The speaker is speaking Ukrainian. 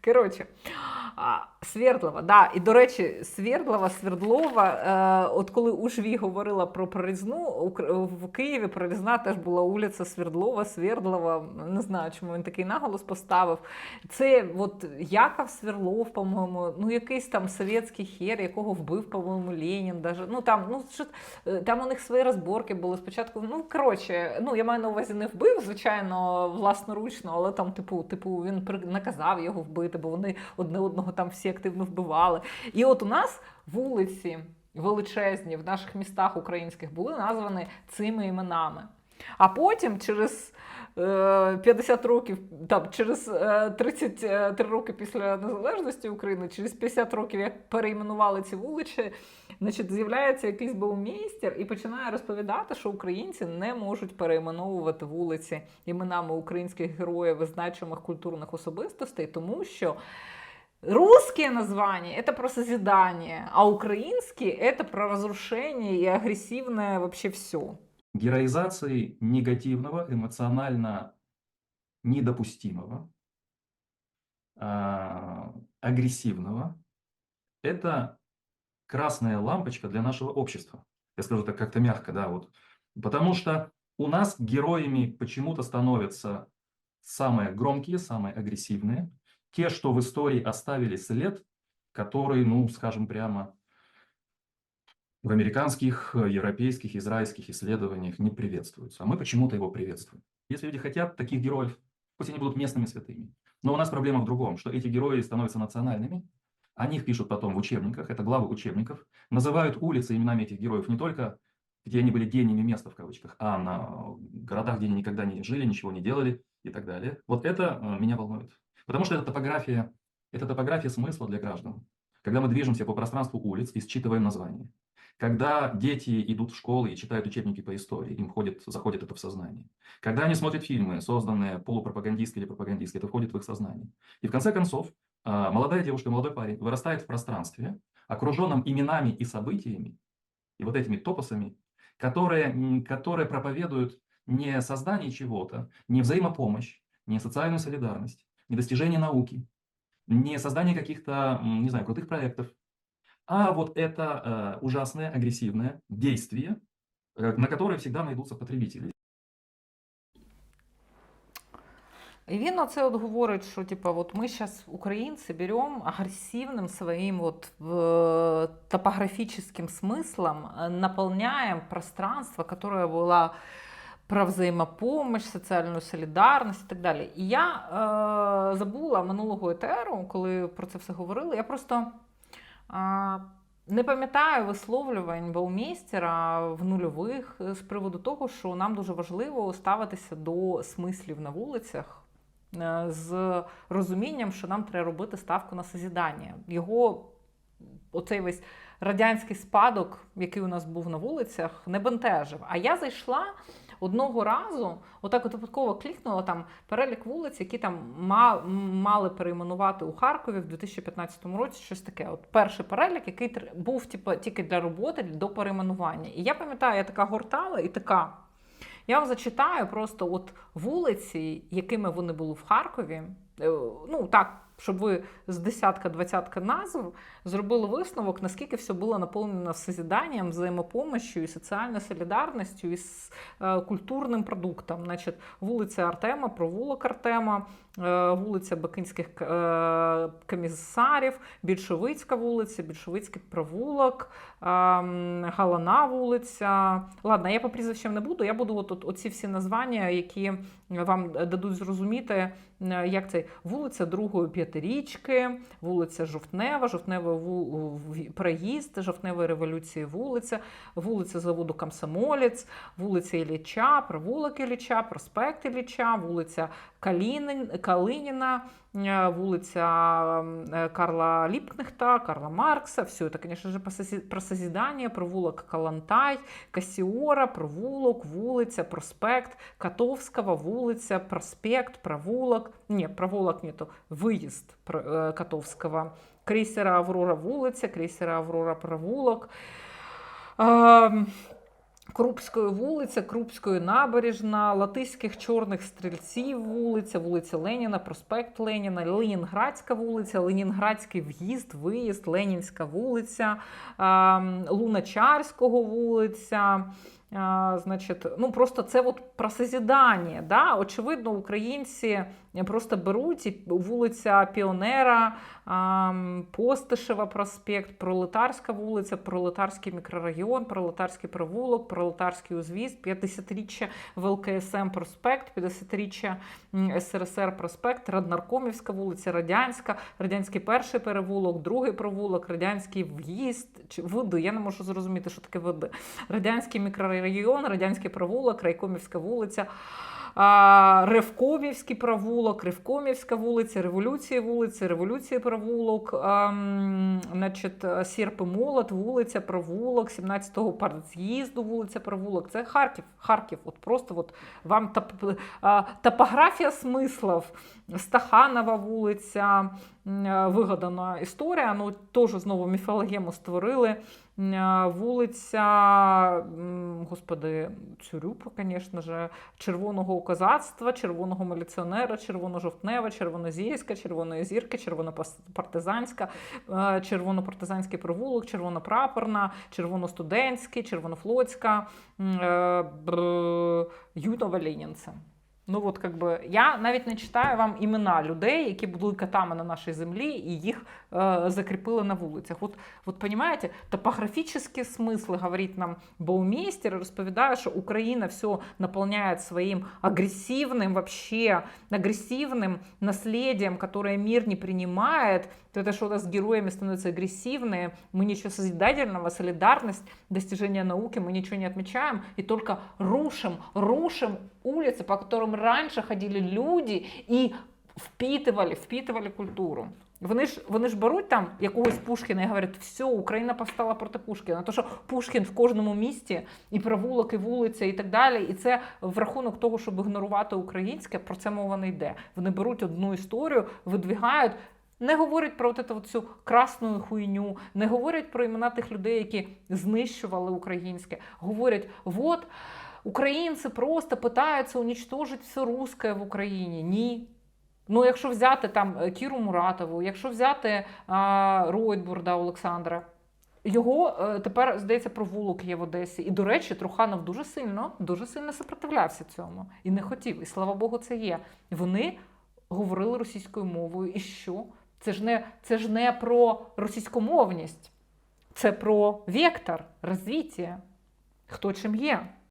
Коротше, а, Свердлова, да. І до речі, Свердлова, Свердлова, е, от коли у Жві говорила про прорізну, в Києві прорізна теж була вулиця Свердлова, Свердлова. Не знаю, чому він такий наголос поставив. Це от Яков Сверлов, по-моєму, ну якийсь там совєтський хер, якого вбив, по-моєму, Ленін. Даже. Ну там, ну що е, там у них свої розборки були спочатку. Ну коротше, ну я маю на увазі не вбив, звичайно, власноручно, але там, типу, типу, він наказав його вбити, бо вони одне одного там всі активно вбивали. І от у нас вулиці величезні в наших містах українських були названі цими іменами. А потім через е, 50 років, там, через е, 33 роки після незалежності України, через 50 років, як перейменували ці вулиці, значить, з'являється якийсь баумейстер і починає розповідати, що українці не можуть перейменовувати вулиці іменами українських героїв і значимих культурних особистостей, тому що русские названия это про созидание, а украинские это про разрушение и агрессивное вообще все. героизации негативного, эмоционально недопустимого, а, агрессивного, это красная лампочка для нашего общества. Я скажу так как-то мягко, да, вот. Потому что у нас героями почему-то становятся самые громкие, самые агрессивные, те, что в истории оставили след, который, ну, скажем прямо, в американских, европейских, израильских исследованиях не приветствуется. А мы почему-то его приветствуем. Если люди хотят таких героев, пусть они будут местными святыми. Но у нас проблема в другом, что эти герои становятся национальными, о них пишут потом в учебниках, это главы учебников, называют улицы именами этих героев не только где они были гениями места в кавычках, а на городах, где они никогда не жили, ничего не делали и так далее. Вот это э, меня волнует. Потому что это топография, это топография смысла для граждан. Когда мы движемся по пространству улиц и считываем названия. Когда дети идут в школы и читают учебники по истории, им входит, заходит это в сознание. Когда они смотрят фильмы, созданные полупропагандистские или пропагандистские, это входит в их сознание. И в конце концов, а, молодая девушка, молодой парень вырастает в пространстве, окруженном именами и событиями, и вот этими топосами, которые, которые проповедуют не создание чего-то, не взаимопомощь, не социальную солидарность, не достижение науки, не создание каких-то, м, не знаю, крутых проектов, а вот это э, ужасное, агрессивное действие, э, на которое всегда найдутся потребители. І він оце от говорить, що типа, от ми зараз, українці, беремо агрессивным своим вот э, топографическим смыслом, э, наполняем пространство, которое было про взаємопомощь, соціальну солідарність і так далі. І я е, забула минулого етеру, коли про це все говорили. Я просто е, не пам'ятаю висловлювань Баумейстера в нульових з приводу того, що нам дуже важливо ставитися до смислів на вулицях е, з розумінням, що нам треба робити ставку на созідання. Його оцей весь радянський спадок, який у нас був на вулицях, не бентежив. А я зайшла одного разу, отак от випадково клікнула там перелік вулиць, які там ма- мали перейменувати у Харкові в 2015 році. Щось таке. От перший перелік, який був типу, тільки для роботи до перейменування. І я пам'ятаю, я така гортала і така. Я вам зачитаю просто от вулиці, якими вони були в Харкові. Е, Ну так, щоб ви з десятка-двадцятка назв зробили висновок, наскільки все було наповнено созіданням, взаємопомощю і соціальною солідарністю і з е, культурним продуктом. Значить, вулиця Артема, провулок Артема, е, вулиця Бакинських комісарів, Більшовицька вулиця, Більшовицький провулок, е, Галана вулиця. Ладно, я по прізвищам не буду. Я буду от, от оці всі названня, які вам дадуть зрозуміти, як це вулиця Другої П'ятирічки, вулиця Жовтнева, Жовтневий ву- проїзд, Жовтневої революції вулиця, вулиця заводу Комсомолець, вулиця Ілліча, провулок Ілліча, проспект Ілліча, вулиця Калінин, Калиніна, е, вулиця е, Карла Ліпкнехта, Карла Маркса. Все конечно же, про созі- про созидание, провулок Калантай, Кассіора, провулок, вулиця, проспект, Котовського, вулиця, проспект, провулок. Ні, провулок нету, виїзд про- е, Крейсера Аврора вулиця, крейсера Аврора провулок. Крупської вулиця, Крупської набережна, Латиських чорних стрільців вулиця, вулиця Леніна, проспект Леніна, Ленінградська вулиця, Ленінградський в'їзд, виїзд, Ленінська вулиця, Луначарського вулиця. А, значить, ну просто це от про созідання. Да? Очевидно, українці просто беруть і вулиця Піонера, а, Постишева проспект, Пролетарська вулиця, Пролетарський мікрорайон, Пролетарський провулок, Пролетарський узвіз, 50-річчя ВЛКСМ проспект, 50-річчя СРСР проспект, Раднаркомівська вулиця, Радянська, Радянський перший перевулок, другий провулок, Радянський в'їзд, чи види, я не можу зрозуміти, що таке види. Радянський мікрорайон, Радянський провулок, Райкомівська вулиця. А, Ревкомівський провулок, Ревкомівська вулиця, Революції вулиця, Революції провулок, ам, значить, Сірпи Молот, вулиця, провулок, 17-го партз'їзду, вулиця, провулок. Це Харків. Харків. От просто от вам топ, топографія смислів, Стаханова вулиця, вигадана історія. Ну, теж знову міфологему створили. А, Вулиця, господи, Цюрюпа, звісно ж, червоного козацтва, червоного міліціонера, червоно-жовтнева, червонозірська, червоної зірки, червонопартизанська, е, червонопартизанський провулок, червонопрапорна, червоностудентський, червонофлотська, е, Юнова Ленінця. Ну от как би я навіть не читаю вам імена людей, які були катами на нашій землі, і їх е, закріпили на вулицях. От, от понимаете, топографічні смисли говорить нам Баумейстер, розповідає, що Україна все наполняє своїм агрессивным вообще, агрессивным наследием, которое мир не принимает То это что у нас с героями становятся агрессивные, мы ничего созидательного, солидарность, достижения науки, мы ничего не отмечаем и только рушим, рушим улицы, по которым раньше ходили люди и впитывали, впитывали культуру. Вони ж, вони ж беруть там якогось Пушкіна і говорять, все, Україна повстала проти Пушкіна. То що Пушкін в кожному місті, і провулок, і вулиця, і так далі. І це в рахунок того, щоб ігнорувати українське, про це мова не йде. Вони беруть одну історію, видвігають. Не говорять про от цю красну хуйню, не говорять про імена тих людей, які знищували українське. Говорять, от українці просто питаються унічтожити все русське в Україні. Ні. Ну, якщо взяти там е, Кіру Муратову, якщо взяти а, Ройтбурда Олександра, його е, тепер здається провулок є в Одесі. І, до речі, Труханов дуже сильно, дуже сильно сопротивлявся цьому і не хотів. І слава Богу, це є. Вони говорили російською мовою. І що? Це ж не, це ж не про російськомовність, це про вектор розвиття. Хто чим є.